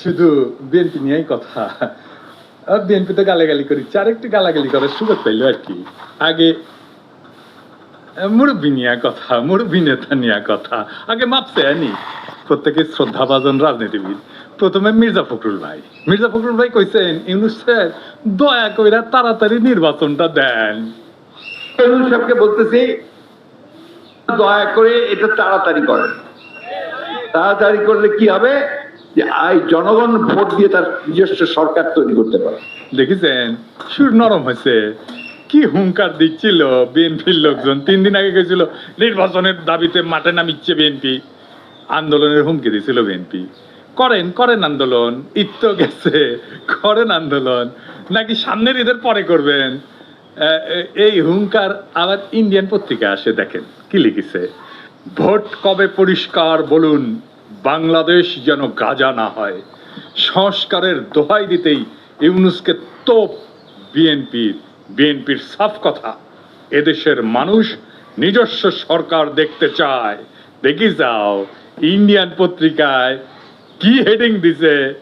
শুধু বিএনপি নিয়েই কথা। বিএনপি তো গালাগালি করি চার একটু গালাগালি করার সুযোগ পাইলো আর কি। আগে মুরব্বী নিয়ে কথা, মুরব্বী নেতা নিয়ে কথা। আগে মাপছে আনি প্রত্যেকে শ্রদ্ধাভাজন রাজনীতিবিদ। প্রথমে মির্জা ফখরুল ভাই। মির্জা ফখরুল ভাই কইছেন, ইউনুস স্যার দয়া কইরা তাড়াতাড়ি নির্বাচনটা দেন। ফেরুল সাহেবকে বলতেছি, দয়া করে এটা তাড়াতাড়ি করেন। তাড়াতাড়ি করলে কি হবে? যে জনগণ ভোট দিয়ে তার নিজস্ব সরকার তৈরি করতে পারে। দেখেছেন? সুর নরম হয়েছে। কি হুঙ্কার দিচ্ছিল বিএনপির লোকজন। তিন দিন আগে গেছিল, নির্বাচনের দাবিতে মাঠে নামিচ্ছে বিএনপি। আন্দোলনের হুমকি দিছিল বিএনপি। করেন করেন আন্দোলন। ঈদ গেছে, করেন আন্দোলন। নাকি সামনের ঈদের পরে করবেন? এই হুঙ্কার আবার ইন্ডিয়ান পত্রিকা আসে, দেখেন। কি লিখেছে? ভোট কবে পরিষ্কার বলুন। বাংলাদেশ যেন গাজা না হয়। সংস্কারের দোহাই দিতেই ইউনুসকে তোপ বিএনপির বিএনপির সাফ কথা। এদেশের মানুষ নিজস্ব সরকার দেখতে চায়। দেখি যাও, ইন্ডিয়ান পত্রিকায় কি হেডিং দিছে?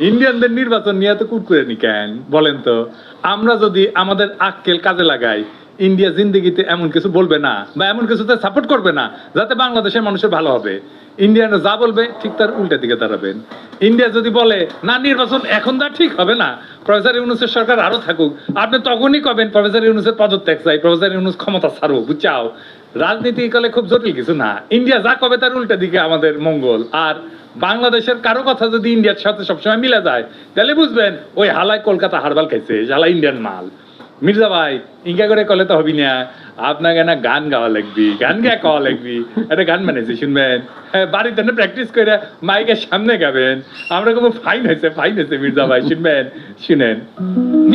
ইন্ডিয়ানদের নির্বাচন নিয়ে তো কুটকুরে নি কেন? বলেন তো, আমরা যদি আমাদের আক্কেল কাজে লাগাই, ইন্ডিয়া জিন্দিগিতে এমন কিছু বলবে না বা এমন কিছুতে সাপোর্ট করবে না, যাতে বাংলাদেশের মানুষের ভালো হবে। ইন্ডিয়ানরা যা বলবে ঠিক তার উল্টা দিকে দাঁড়াবেন। ইন্ডিয়া যদি বলে, না, নির্বাচন এখন তা ঠিক হবে না, প্রফেসর ইউনুসের সরকার আরও থাকুক। আপনি তখনই কবেন, প্রফেসর ইউনুসের পদত্যাগ চাই, প্রফেসর ইউনুস ক্ষমতা ছাড়ো বুঝাও রাজনীতি কলে খুব জটিল কিছু না। ইন্ডিয়া যা কবে তার উল্টা দিকে আমাদের মঙ্গল। আর বাংলাদেশের কারও কথা যদি ইন্ডিয়ার সাথে সবসময় মিলে যায়, তাহলে বুঝবেন, ওই হালায় কলকাতা হারবাল খাইছে হালা ইন্ডিয়ান মাল। মির্জা ভাই ইঙ্গা করে কলে তো হবি না। আপনাকে না গান গাওয়া লাগবি গান গেয়ে কওয়া লাগবি। একটা গান বানাইছি শুনবেন? হ্যাঁ, বাড়িতে না প্র্যাকটিস করে মাইকের সামনে গাবেন। আমরা কোনো ফাইন হয়েছে ফাইন হয়েছে মির্জা ভাই শুনবেন? শুনেন।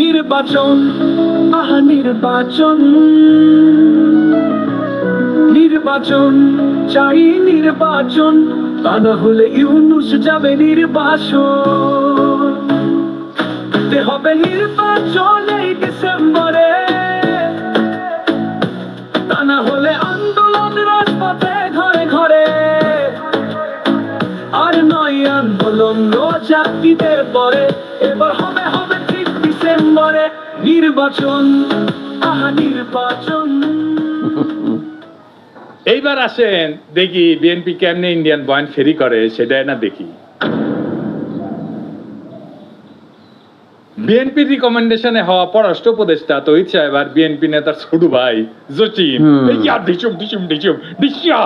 নির্বাচন আহা নির্বাচন। নির্বাচন চাই নির্বাচন তা না হলে ইউনুস যাবে নির্বাচন দিতে হবে নির্বাচন এই ডিসেম্বরে। তা না হলে আন্দোলন রাজপথে ঘরে ঘরে। আর নয় আন্দোলন জাতিদের পরে। এবার হবে হবে ঠিক ডিসেম্বরে নির্বাচন। আহা, নির্বাচন। এইবার আসেন, দেখি বিএনপি কেমনে ইন্ডিয়ান পয়েন্ট ফেরি করে, সেটাই না দেখি। বিএনপির রিকমেন্ডেশনে হওয়া পররাষ্ট্র উপদেষ্টা তো সাহেব আর বিএনপি নেতার ছোট ভাই জচিন ইয়া ডিসুম ডিসুম ডিসুম ডিসা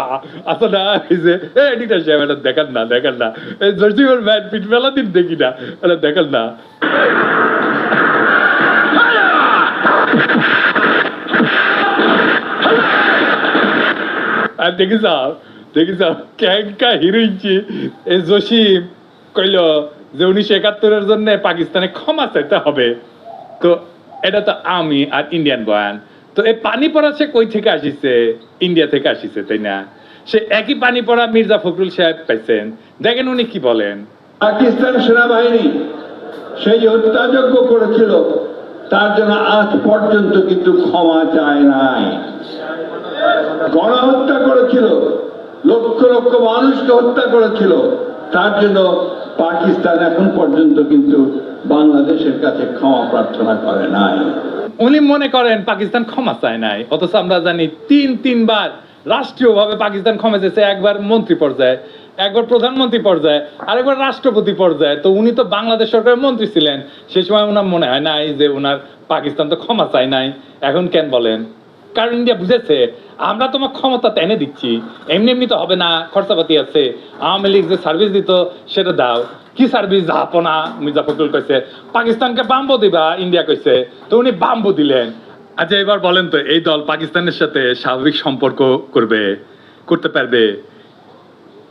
আসলে এই যে এ এডিটার সাহেব এটা দেখান না দেখান না। এই জসিমের ম্যান পিট মেলা দিন দেখি না এটা দেখান না। আর দেখি যাও দেখি যাও ক্যাঙ্কা হিরোইনছি এই জসিম কইল যে উনিশশো একাত্তরের জন্য পাকিস্তানে ক্ষমা চাইতে হবে। তো এটা তো আমি আর ইন্ডিয়ান বয়ান। তো এই পানি পড়া সে কই থেকে আসিছে? ইন্ডিয়া থেকে আসিছে, তাই না? সে একই পানি পড়া মির্জা ফখরুল সাহেব পাইছেন। দেখেন উনি কি বলেন। পাকিস্তান সেনাবাহিনী সেই হত্যাযজ্ঞ করেছিল। তার জন্য আজ পর্যন্ত কিন্তু ক্ষমা চায় নাই। গণহত্যা করেছিল। লক্ষ লক্ষ মানুষকে হত্যা করেছিল। তার জন্য পাকিস্তান এখন পর্যন্ত কিন্তু বাংলাদেশের কাছে ক্ষমা প্রার্থনা করে নাই। উনি মনে করেন পাকিস্তান ক্ষমা চায় নাই। অথচ আমরা জানি তিন, তিনবার রাষ্ট্রীয়ভাবে পাকিস্তান ক্ষমা চেয়েছে, একবার মন্ত্রী পর্যায়ে, একবার প্রধানমন্ত্রী পর্যায়ে, আরেকবার রাষ্ট্রপতি পর্যায়ে। তো উনি তো বাংলাদেশ সরকারের মন্ত্রী ছিলেন। সে সময় ওনার মনে হয় নাই যে ওনার পাকিস্তান তো ক্ষমা চায় নাই। এখন কেন বলেন? কারণ ইন্ডিয়া বুঝেছে, আমরা তোমার ক্ষমতা টেনে দিচ্ছি। এমনি এমনি তো হবে না, খরচাপাতি আছে। আওয়ামী লীগ যে সার্ভিস দিত, সেটা দাও। কি সার্ভিস জাহাপনা, মির্জা ফখরুল কইছে, পাকিস্তানকে বাম্বো দিবা ইন্ডিয়া কইছে। তো উনি বাম্বো দিলেন। আচ্ছা এবার বলেন তো, এই দল পাকিস্তানের সাথে স্বাভাবিক সম্পর্ক করবে, করতে পারবে?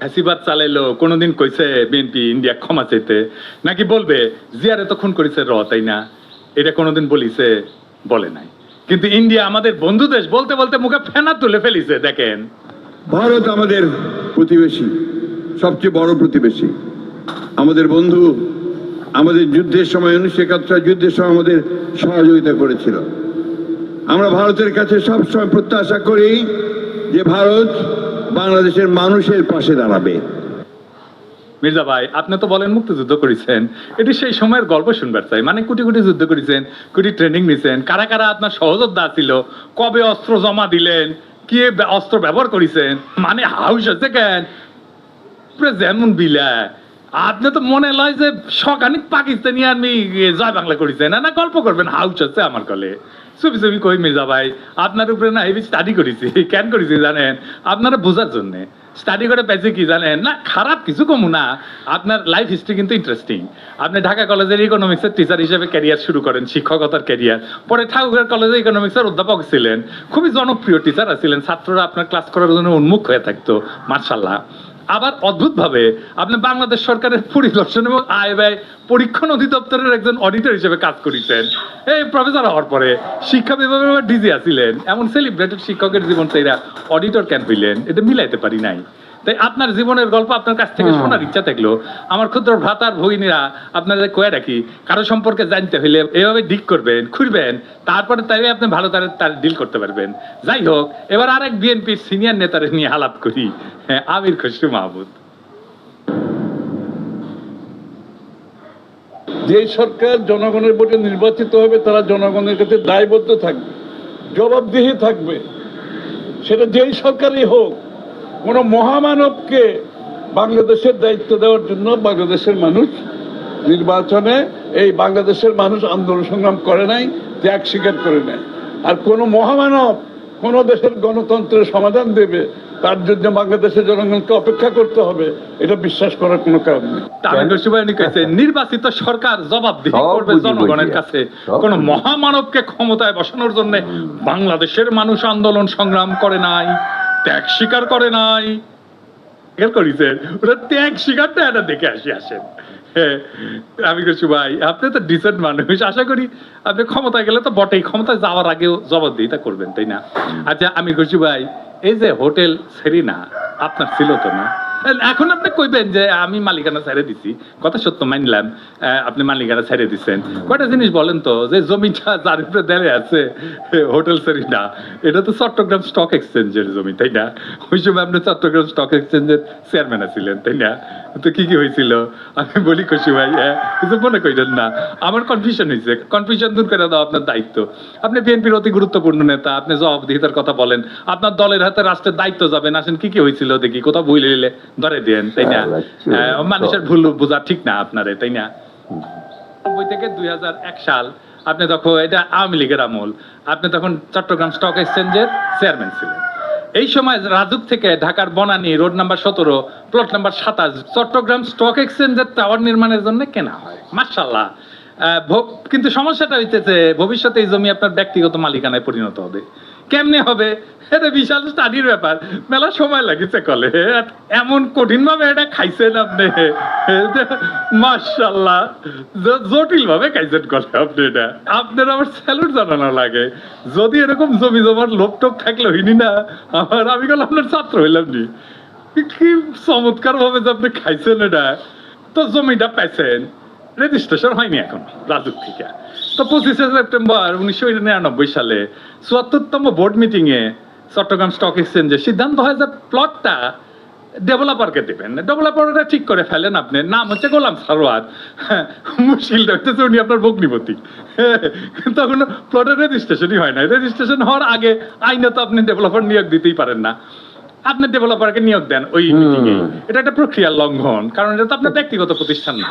ফ্যাসিবাদ চালাইলো, কোনোদিন কইছে বিএনপি ইন্ডিয়া ক্ষমা চাইতে? নাকি বলবে, জিয়ারে তো খুন করেছে র তাই না? এটা কোনোদিন বলিছে, বলে নাই। কিন্তু ইন্ডিয়া আমাদের বন্ধু দেশ বলতে বলতে মুখে ফেনা তুলে ফেলিছে, দেখেন। ভারত আমাদের প্রতিবেশী, সবচেয়ে বড় প্রতিবেশী। আমাদের বন্ধু আমাদের যুদ্ধের সময়, উনিশশো একাত্তর যুদ্ধের সময় আমাদের সহযোগিতা করেছিল। আমরা ভারতের কাছে সবসময় প্রত্যাশা করি যে ভারত বাংলাদেশের মানুষের পাশে দাঁড়াবে। মির্জা ভাই, আপনি তো বলেন মুক্তিযুদ্ধ করেছেন। এটি সেই সময়ের গল্প শুনবার চাই। মানে কোটি কোটি যুদ্ধ করেছেন, কোটি ট্রেনিং নিছেন। কারা কারা আপনার সহযোদ্ধা ছিল? কবে অস্ত্র জমা দিলেন? কি অস্ত্র ব্যবহার করেছেন? মানে হাউস আছে কেন? যেমন বিলা। আপনি তো মনে লয় যে সকানিক পাকিস্তানি আর্মি জয় বাংলা করেছেন না গল্প করবেন, হাউস আছে আমার কলে। ছবি ছবি কই মির্জা ভাই? আপনার উপরে না হেভি স্টাডি করেছি। কেন করেছি জানেন? আপনারা বোঝার জন্য। স্টাডি করে পেয়েছে কি জানেন? না, খারাপ কিছু কমু না। আপনার লাইফ হিস্ট্রি কিন্তু ইন্টারেস্টিং আপনি ঢাকা কলেজের ইকোনমিক্সের টিচার হিসেবে ক্যারিয়ার শুরু করেন, শিক্ষকতার ক্যারিয়ার পরে ঠাকুরের কলেজে ইকোনমিক্সের অধ্যাপক ছিলেন। খুবই জনপ্রিয় টিচার ছিলেন ছাত্ররা আপনার ক্লাস করার জন্য উন্মুখ হয়ে থাকতো মার্শাল্লাহ আবার অদ্ভুতভাবে আপনি বাংলাদেশ সরকারের পরিদর্শন এবং আয় ব্যয় পরীক্ষণ অধিদপ্তরের একজন অডিটর হিসেবে কাজ করেছেন এই প্রফেসর হওয়ার পরে শিক্ষা বিভাগের ডিজি আছিলেন। এমন সেলিব্রেটেড শিক্ষকের জীবন সেইরা অডিটর কেন হইলেন? এটা মিলাইতে পারি নাই। তাই আপনার জীবনের গল্প আপনার কাছ থেকে শোনার ইচ্ছা থাকল। আমার ক্ষুদ্র ভ্রাতার ভগিনীরা আপনাদের কয়ে রাখি কারও সম্পর্কে জানতে হইলে এভাবে ডিক করবেন খুঁড়বেন তারপরে তাই আপনি ভালো তার তার ডিল করতে পারবেন। যাই হোক এবার আরেক বিএনপির সিনিয়র নেতারে নিয়ে আলাপ করি। হ্যাঁ আমির খসরু মাহমুদ। যে সরকার জনগণের ভোটে নির্বাচিত হবে তারা জনগণের কাছে দায়বদ্ধ থাকবে জবাবদিহি থাকবে। সেটা যেই সরকারই হোক কোনো মহামানবকে বাংলাদেশের দায়িত্ব দেওয়ার জন্য বাংলাদেশের মানুষ নির্বাচনে এই বাংলাদেশের মানুষ আন্দোলন সংগ্রাম করে নাই ত্যাগ স্বীকার করে নেয় আর কোনো মহামানব কোনো দেশের গণতন্ত্রের সমাধান দেবে তার জন্য বাংলাদেশের জনগণকে অপেক্ষা করতে হবে এটা বিশ্বাস করার কোনো কারণ নেই। নির্বাচিত সরকার জবাবদিহি করবে জনগণের কাছে। কোন মহামানবকে ক্ষমতায় বসানোর জন্য বাংলাদেশের মানুষ আন্দোলন সংগ্রাম করে নাই। ত্যাগ স্বীকার করে নাই। স্বীকার করেছেন ওটা ত্যাগ স্বীকারটা এটা দেখে আসি আসেন। হ্যাঁ, আমি কইছি ভাই আপনি তো ডিসেন্ট মানুষ আশা করি আপনি ক্ষমতায় গেলে তো বটেই ক্ষমতায় যাওয়ার আগেও জবাবদিহিতা করবেন তাই না? আচ্ছা আমি কইছি ভাই এই যে হোটেল সেরিনা আপনার ছিল তো না? এখন আপনি কইবেন যে, আমি মালিকানা ছেড়ে দিছি। কথা সত্য, মানলাম। আপনি মালিকানা ছেড়ে দিচ্ছেন কয়টা জিনিস বলেন তো, যে জমিটা যার উপরে দেড়ে আছে, হোটেল সেরিনা এটা তো চট্টগ্রাম স্টক এক্সচেঞ্জের জমি, তাই না? ওই সময় আপনি চট্টগ্রাম স্টক এক্সচেঞ্জের চেয়ারম্যান ছিলেন তাই না? তো কি কি হয়েছিল? আমি বলি খুশি ভাই হ্যাঁ কিছু মনে করেন না। আমার কনফিউশন হয়েছে কনফিউশন দূর করে দাও আপনার দায়িত্ব। আপনি বিএনপির অতি গুরুত্বপূর্ণ নেতা, আপনি জবাবদিহিতার কথা বলেন। আপনার দলের হাতে রাষ্ট্রের দায়িত্ব যাবেন আসেন, কি কি হয়েছিল দেখি, কোথাও ভুল হইলে। ধরে দেন তাই না? মানুষের ভুল বোঝা ঠিক না আপনারে তাই না? নব্বই থেকে দুই সাল আপনি তখন এটা আওয়ামী লীগের আমল আপনি তখন চট্টগ্রাম স্টক এক্সচেঞ্জের চেয়ারম্যান ছিলেন। এই সময় রাজুক থেকে ঢাকার বনানী রোড নাম্বার সতেরো প্লট নাম্বার সাতাশ চট্টগ্রাম স্টক এক্সচেঞ্জের টাওয়ার নির্মাণের জন্য কেনা হয়। মার্শাল্লাহ কিন্তু সমস্যাটা হইতেছে ভবিষ্যতে এই জমি আপনার ব্যক্তিগত মালিকানায় পরিণত হবে। কেমনে হবে? এটা বিশাল স্টাডির ব্যাপার। মেলা সময় লাগিছে কলে। এমন কঠিন ভাবে এটা খাইছেন আপনি। মার্শাল্লাহ জটিল ভাবে খাইছেন কলে আপনি এটা। আপনার আমার স্যালুট জানানো লাগে। যদি এরকম জমি জমার লোভ টোপ থাকলে হইনি না, আমার আমি গেল আপনার ছাত্র হইলাম নি। কি চমৎকার ভাবে যে আপনি খাইছেন এটা। তো জমিটা পাইছেন রেজিস্ট্রেশন হয়নি এখন রাজুক থেকে। তো পঁচিশে সেপ্টেম্বর উনিশশো নিরানব্বই সালে চুয়াত্তরতম বোর্ড মিটিং এ চট্টগ্রাম স্টক এক্সচেঞ্জে সিদ্ধান্ত হয় যে প্লটটা ডেভেলপারকে দেবেন। ডেভেলপারটা ঠিক করে ফেলেন আপনি। নাম হচ্ছে গোলাম সারোয়ার। মুশকিলটা হচ্ছে উনি আপনার ভগ্নিপতি। তখন প্লটের রেজিস্ট্রেশনই হয় না রেজিস্ট্রেশন হওয়ার আগে আইনত আপনি ডেভেলপার নিয়োগ দিতেই পারেন না। আপনি ডেভেলপারকে নিয়োগ দেন ওই মিটিংয়ে এটা একটা প্রক্রিয়ার লঙ্ঘন কারণ এটা তো আপনার ব্যক্তিগত প্রতিষ্ঠান না।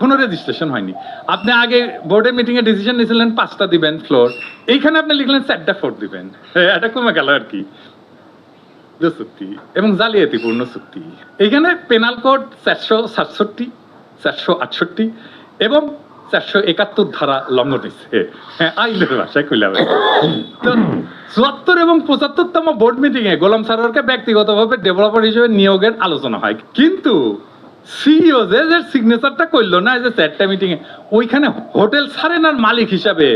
কোনো রেজিস্ট্রেশন হয়নি। আপনি আগে বোর্ডের মিটিং এ ডিসিশন নিয়েছিলেন পাঁচটা দিবেন ফ্লোর এইখানে আপনি লিখলেন চারটা ফ্লোর দিবেন। হ্যাঁ, এটা কমে গেল আর কি। চুক্তি এবং জালিয়াতিপূর্ণ চুক্তি। এখানে পেনাল কোড চারশো সাতষট্টি চারশো আটষট্টি এবং চারশো একাত্তর ধারা লঙ্ঘন হয়েছে হ্যাঁ আইনের ভাষায় কইলাম তো চুয়াত্তর এবং পঁচাত্তরতম বোর্ড মিটিংয়ে গোলাম সারোয়ারকে ব্যক্তিগতভাবে ডেভেলপার হিসেবে নিয়োগের আলোচনা হয়। কিন্তু সিগনেচারটা করল না যে চারটা মিটিং এ ওইখানে হোটেল সারেনার মালিক হিসাবে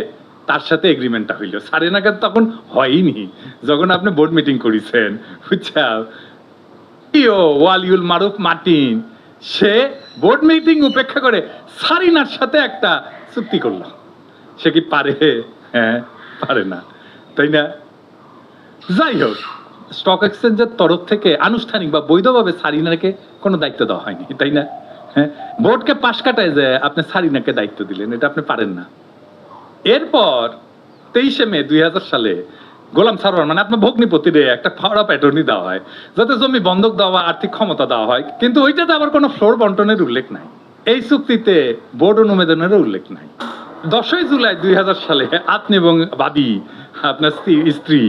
তার সাথে এগ্রিমেন্টটা হইল। সারেনাকে তখন হয়নি যখন আপনি বোর্ড মিটিং করেছেন ইও ওয়ালিউল মারুফ মার্টিন, সে বোর্ড মিটিং উপেক্ষা করে সারিনার সাথে একটা চুক্তি করল। সে কি পারে? হ্যাঁ পারে না। তাই না? যাই হোক স্টক এক্সচেঞ্জের তরফ থেকে আনুষ্ঠানিক বা বৈধভাবে সারিনাকে কোনো দায়িত্ব দেওয়া হয়নি, তাই না? হ্যাঁ? বোর্ডকে পাশ কাটায় যে আপনি সারিনাকে দায়িত্ব দিলেন, এটা আপনি পারেন না। এরপর তেইশে মে দুই সালে গোলাম সারোয়ার মানে আপনার ভগ্নিপতিরে একটা ফাওড়া প্যাটর্নই দেওয়া হয়, যাতে জমি বন্ধক দেওয়া আর্থিক ক্ষমতা দেওয়া হয়, কিন্তু ওইটাতে আবার কোনো ফ্লোর বন্টনের উল্লেখ নাই। এই চুক্তিতে বোর্ড অনুমোদনের উল্লেখ নাই। দশই জুলাই দুই হাজার সালে আপনি এবং বাদী আপনার স্ত্রী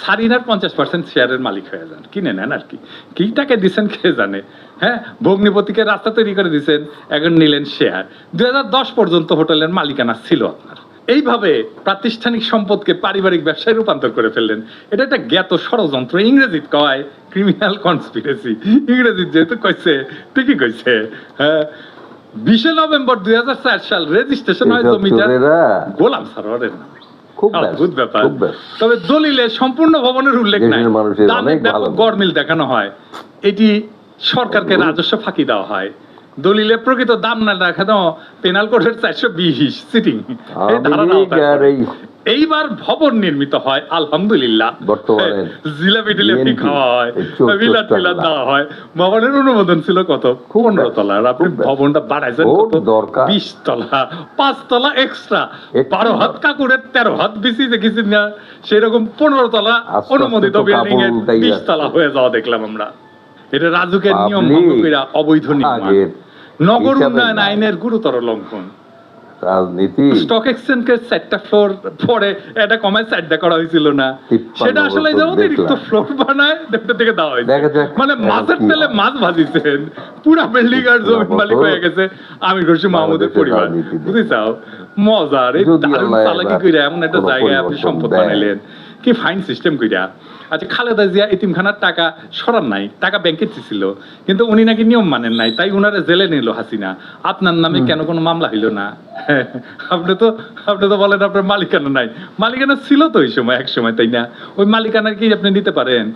সারিনার পঞ্চাশ পার্সেন্ট শেয়ারের মালিক হয়ে যান। কিনে নেন আর কি। কি টাকা দিচ্ছেন কে জানে? হ্যাঁ? ভগ্নিপতিকে রাস্তা তৈরি করে দিচ্ছেন এখন নিলেন শেয়ার দুই পর্যন্ত হোটেলের মালিকানা ছিল আপনার। এইভাবে প্রাতিষ্ঠানিক সম্পদকে পারিবারিক ব্যবসায় রূপান্তর করে ফেললেন। এটা একটা জ্ঞাত ষড়যন্ত্র ইংরেজিত কয় ক্রিমিনাল কনস্পিরেসি ইংরেজিত যেহেতু কইছে ঠিকই কইছে। হ্যাঁ? বিশে নভেম্বর দুই হাজার চার সাল রেজিস্ট্রেশন হয় জমিটা গোলাম সারোয়ারের নামে। খুব অদ্ভুত ব্যাপার। তবে দলিলে সম্পূর্ণ ভবনের উল্লেখ নাই। গড় মিল ব্যাপক। দেখানো হয়। এটি সরকারকে রাজস্ব ফাঁকি দেওয়া হয়। দলিলে প্রকৃত দাম না দেখানো পেনাল কোডের চারশো বিশ সিটিং এই এইবার ভবন নির্মিত হয় আলহামদুলিল্লাহ। বর্তমানে জিলাপি টিলাপি খাওয়া হয় বিলাট দেওয়া হয়। ভবনের অনুমোদন ছিল কত? পনেরো তলার আপনি ভবনটা বাড়াইছেন কত? দরকার। বিশ তলা। পাঁচ তলা এক্সট্রা বারো হাত কাকুরের তেরো হাত বেশি দেখেছি না? সেরকম পনেরো তলা অনুমোদিত বিল্ডিং এর বিশ তলা হয়ে যাওয়া দেখলাম আমরা। এটা রাজুকের নিয়ম ভঙ্গ অবৈধ নির্মাণ। নগর উন্নয়ন আইনের গুরুতর লঙ্ঘন। রাজনীতি। স্টক এক্সচেঞ্জকে চারটা ফ্লোর পরে এটা কমায় চারটা করা হয়েছিল না। সেটা আসলে যে অতিরিক্ত ফ্লোর বানায় দেখতে থেকে দেওয়া হয়েছে। মানে মাছের তেলে মাছ ভাজিছেন পুরা বিল্ডিং আর জমির মালিক হয়ে গেছে আমি করছি মাহমুদের পরিবার। দেখে। বুঝেছাও মজার এই দারুণ চালাকি কইরা এমন একটা জায়গায় আপনি সম্পদ বানাইলেন। কি ফাইন সিস্টেম কইরা। আচ্ছা খালেদা জিয়া এতিমখানার টাকা সরান নাই টাকা ব্যাংকে ছিল কিন্তু উনি নাকি নিয়ম মানেন নাই তাই উনারে জেলে নিল হাসিনা। আপনার নামে কেন কোনো মামলা হইল না? আপনি তো আপনি তো বলেন আপনার মালিকানা নাই। মালিকানা ছিল তো ওই সময় এক সময় তাই না? ওই মালিকানা কি আপনি নিতে পারেন?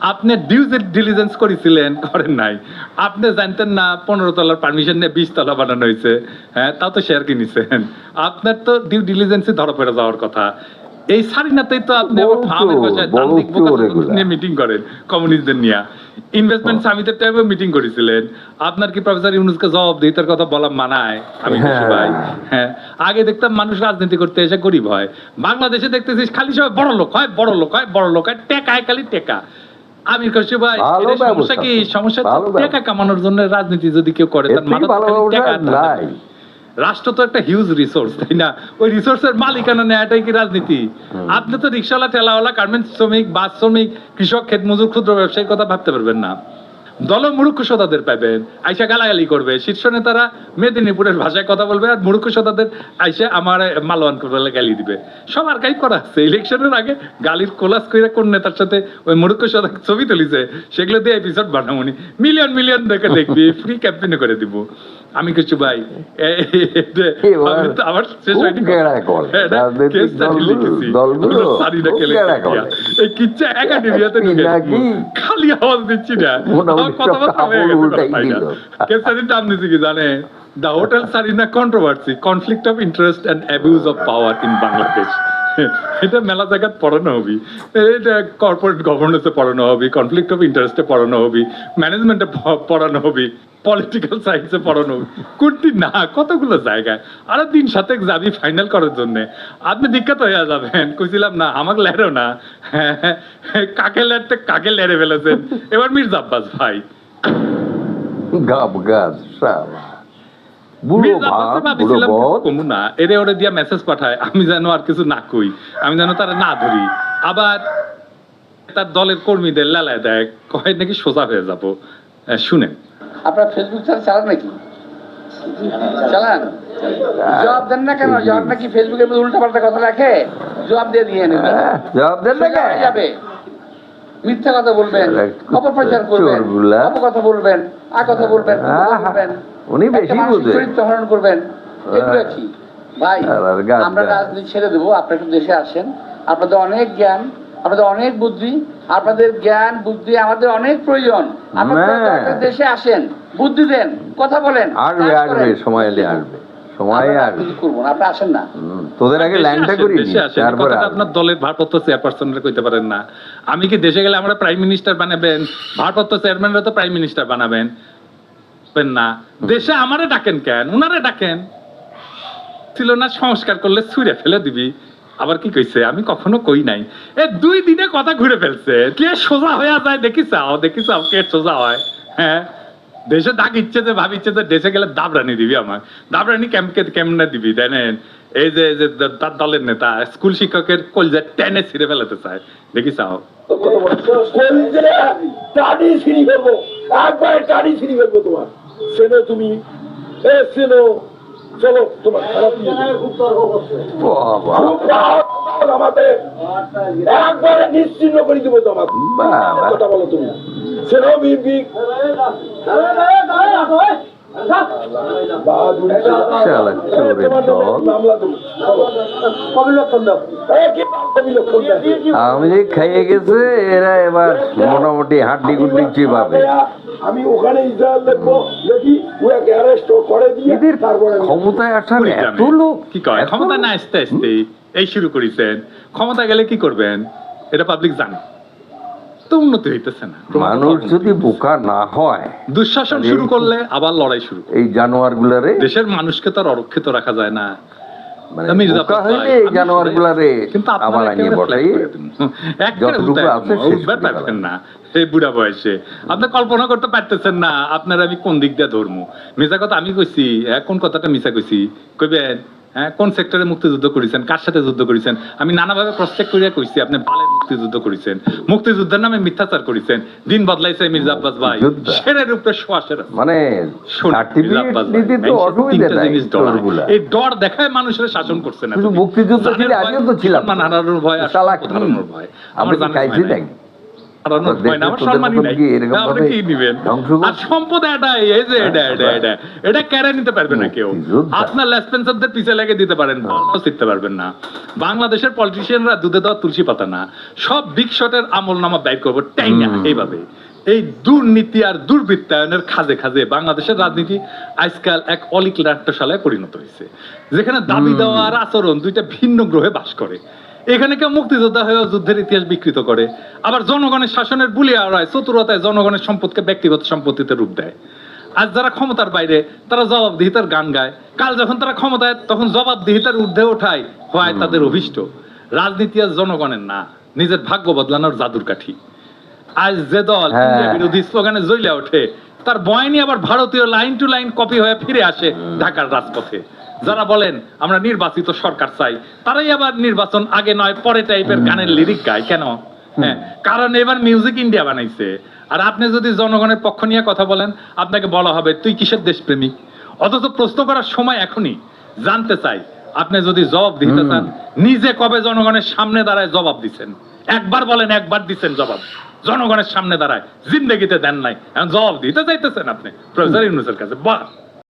আপনি ডিউ ডিলিজেন্স করেছিলেন করেন নাই। আপনি জানতেন না পনেরো তলার পারমিশন নিয়ে বিশ তলা বানানো হয়েছে। হ্যাঁ তাও তো শেয়ার কিনেছেন। আপনার তো ডিউ ডিলিজেন্সই ধরা পড়ে যাওয়ার কথা। এই সারিনাতেই তো আপনি আবার ফার্মের বড় তান্ত্রিক। নিয়ে মিটিং করেন কমিউনিস্টদের নিয়ে। ইনভেস্টমেন্ট সামিটের টাইমে মিটিং করেছিলেন। আপনার কি প্রফেসর ইউনুসকে জবাব দিই তার কথা বলা মানায় আমি খুশি হ্যাঁ। ভাই। হ্যাঁ আগে দেখতাম মানুষ রাজনীতি করতে এসে গরিব হয়। বাংলাদেশে দেখতেছিস খালি সবাই বড় লোক হয় বড় লোক হয় বড় লোক হয় টেকায় খালি টেকা। আমি কইছি ভাই সমস্যা কি? সমস্যা টাকা কামানোর জন্য রাজনীতি যদি কেউ করে তার মাথা টাকা নাই। রাষ্ট্র তো একটা হিউজ রিসোর্স তাই না? ওই রিসোর্সের মালিকানা নেওয়াটাই কি রাজনীতি? আপনি তো রিক্সাওয়ালা ঠেলাওয়ালা গার্মেন্টস শ্রমিক বাস শ্রমিক কৃষক ক্ষেত মজুর ক্ষুদ্র ব্যবসায়ীর কথা ভাবতে পারবেন না। দল মূর্খ সদাদের পাবেন আইসা গালাগালি করবে। শীর্ষ নেতারা মেদিনীপুরের ভাষায় কথা বলবে আর মূর্খ সদাদের আইসা আমার মালওয়ান করবে গালি দিবে। সব আর্কাইভ করা আছে। ইলেকশনের আগে গালির কোলাস কইরা কোন নেতার সাথে ওই মূর্খ সদা ছবি তুলিছে সেগুলো দিয়ে এপিসোড বানামুনি। মিলিয়ন মিলিয়ন দেখে দেখবি ফ্রি ক্যাম্পেইন করে দিব। আমি কিছু ভাই। আমার শেষ হয়নি। এই কিচ্ছা একাডেমিয়াতে খালি আওয়াজ দিচ্ছি না। আমার কথাবার্তা হয়ে গেছে দিচ্ছি কি জানে? Controversy conflict of interest and abuse of power in Bangladesh এটা মেলা জায়গায় পড়ানো হবে। এটা কর্পোরেট গভর্নেন্সে পড়ানো হবে কনফ্লিক্ট অফ ইন্টারেস্টে পড়ানো হবে ম্যানেজমেন্টে পড়ানো হবে পলিটিক্যাল সায়েন্সে পড়ানো হবে। কোনটি না, কতগুলো জায়গায়? আরও দিন সাথে যাবি ফাইনাল করার জন্য। আপনি বিখ্যাত হয়ে যাবেন। কইছিলাম না, আমাকে লেরো না। কাকে লেরতে কাকে লেরে ফেলেছেন? এবার মির্জা আব্বাস ভাই। গাব গাছ শালা। বুড়ো মির্জা বুড়ো বদ। কমু না। এরে ওরে দিয়া মেসেজ পাঠায় আমি যেন আর কিছু না কই আমি যেন তারা না ধরি। আবার তার দলের কর্মীদের লালায় দেয় কয় নাকি সোজা হয়ে যাব। শুনেন। আপনার ফেসবুক চালান নাকি? চালান? জবাব দেন না কেন? জবাব নাকি ফেসবুকের মধ্যে উল্টা পাল্টা কথা রাখে? জবাব দিয়ে দিয়ে নেবেন। হ্যাঁ, জবাব দেন না কেন? যাবে। মিথ্যা কথা বলবেন আরে, অপপ্রচার করবেন বলবেন কথা বলবেন ও কথা বলবেন। উনি বেশি বোঝে। চরিত্র হরণ করবেন এগুলো কি? ভাই আমরা রাজনীতি ছেড়ে দেবো আপনারা একটু দেশে আসেন। আপনাদের অনেক জ্ঞান আপনাদের অনেক বুদ্ধি আপনাদের জ্ঞান বুদ্ধি আমাদের অনেক প্রয়োজন। আপনারা। দেশে আসেন বুদ্ধি দেন কথা বলেন আসবে আসবে সময় এলে আসবে সময় আমরা করব না আপনি আসেন না। তোদের আগে ল্যান্ডটা করি তারপরে আপনার দলের ভারপ্রাপ্ত চেয়ারপারসনরা কইতে পারেন না। আমি কি দেশে গেলে আমরা প্রাইম মিনিস্টার বানাবেন? ভারপ্রাপ্ত চেয়ারম্যানরা তো প্রাইম মিনিস্টার বানাবেন। পারবেন না। দেশে আমারে ডাকেন কেন? উনারে ডাকেন। ছিল না সংস্কার করলে ছুঁড়ে ফেলে দিবি। আবার কি কইছে? আমি কখনো কই নাই। এ দুই দিনে কথা ঘুরে ফেলছে। কে সোজা হয়ে যায় দেখি চাও দেখি চাও কে সোজা হয়। হ্যাঁ? দেশে দাগ ইচ্ছে যে ভাবিচ্ছে যে, দেশে গেলে দাবরানি দিবি আমার দাবরানি কেমকে কেমনে দিবি, জানেন? এই যে যে তার দলের নেতা, স্কুল শিক্ষকের কলজা টেনে ছিঁড়ে ফেলাতে চায়। দেখি চাও। টানি ছিঁড়ি ফেলব। একবারে টানি ছিঁড়ি ফেলব তোমার। সেনো তুমি এ সেনো চলো তোমার খারাপ আমাদের একবারে নিশ্চিন্ন করে দিব তোমার কথা বলো তুমি। সেনো বিবি চোরের দল। আমি যে খাইয়ে গেছে এরা এবার মোটামুটি হাড্ডি গুড্ডি চিবাবে আমি ওখানে ইসরায়েল দেখব দেখি ওয়াকে অ্যারেস্ট করে দিয়ে এদের ক্ষমতায় আসার এত লোক কি কয়? ক্ষমতা না আসতে আসতে। এই শুরু করেছেন। ক্ষমতা গেলে কি করবেন? এটা পাবলিক জানে। তো উন্নতি হইতেছে না। মানুষ যদি বোকা না হয় দুঃশাসন শুরু করলে আবার লড়াই শুরু এই জানোয়ার গুলারে দেশের মানুষকে অরক্ষিত রাখা যায় না। মানে আপনি কল্পনা করতে পারতেছেন না আপনার আমি কোন দিক দিয়ে ধরবো মিশা কথা আমি কইছি কোন কথাটা মিশা কইছি। কইবেন হ্যাঁ কোন সেক্টরে মুক্তিযুদ্ধ করেছেন? কার সাথে যুদ্ধ করেছেন? আমি নানাভাবে প্রস্টেক করিয়া কইছি আপনি বালের মুক্তিযুদ্ধ করেছেন। মুক্তিযুদ্ধের নামে মিথ্যাচার করেছেন। দিন বদলাইছে মির্জা আব্বাস ভাই। যুদ্ধ। সেরের উপরে শোয়াশের মানে। এই ডর দেখায় মানুষের শাসন করছে না। মুক্তিযুদ্ধ ছিল, ভয় আর ভয়। আমরা আমার বাংলাদেশের পলিটিশিয়ানরা দুধে দেওয়া তুলসী পাতা না। সব বিগ শটের আমল নামা ব্যয় করব না এইভাবে। এই দুর্নীতি আর দুর্বৃত্তায়নের খাজে খাজে বাংলাদেশের রাজনীতি আজকাল এক অলিক নাট্যশালায় পরিণত হয়েছে। যেখানে দাবি দেওয়া আর আচরণ দুইটা ভিন্ন গ্রহে বাস করে। এখানে কেউ মুক্তিযোদ্ধা হয়েও যুদ্ধের ইতিহাস বিকৃত করে। আবার জনগণের শাসনের বুলিয়া আড়ায় চতুরতায় জনগণের সম্পদকে ব্যক্তিগত সম্পত্তিতে রূপ দেয়। আজ যারা ক্ষমতার বাইরে তারা জবাবদিহিতার গান গায়। কাল যখন তারা ক্ষমতায় তখন জবাবদিহিতার ঊর্ধ্বে ওঠায় হয় তাদের অভিষ্ট। রাজনীতি আর জনগণের না নিজের ভাগ্য বদলানোর জাদুর কাঠি। আজ যে দল হ্যাঁ। বিরোধী স্লোগানে জ্বলে ওঠে তার বয়নি আবার ভারতীয় লাইন টু লাইন কপি হয়ে ফিরে আসে ঢাকার রাজপথে। যারা বলেন আমরা নির্বাচিত সরকার চাই তারাই আবার নির্বাচন আগে নয় পরে টাইপের গানের লিরিক গায়। কেন? হ্যাঁ কারণ এবার মিউজিক ইন্ডিয়া বানাইছে। আর আপনি যদি জনগণের পক্ষ নিয়ে কথা বলেন আপনাকে বলা হবে তুই কিসের দেশপ্রেমিক? অথচ প্রশ্ন করার সময় এখনই। জানতে চাই আপনি যদি জবাব দিতে চান নিজে কবে জনগণের সামনে দাঁড়ায় জবাব দিচ্ছেন একবার বলেন একবার দিচ্ছেন জবাব। জনগণের সামনে দাঁড়ায়। জিন্দগিতে দেন নাই। এখন জবাব দিতে চাইতেছেন আপনি। প্রফেসর ইউনুসের কাছে বাহ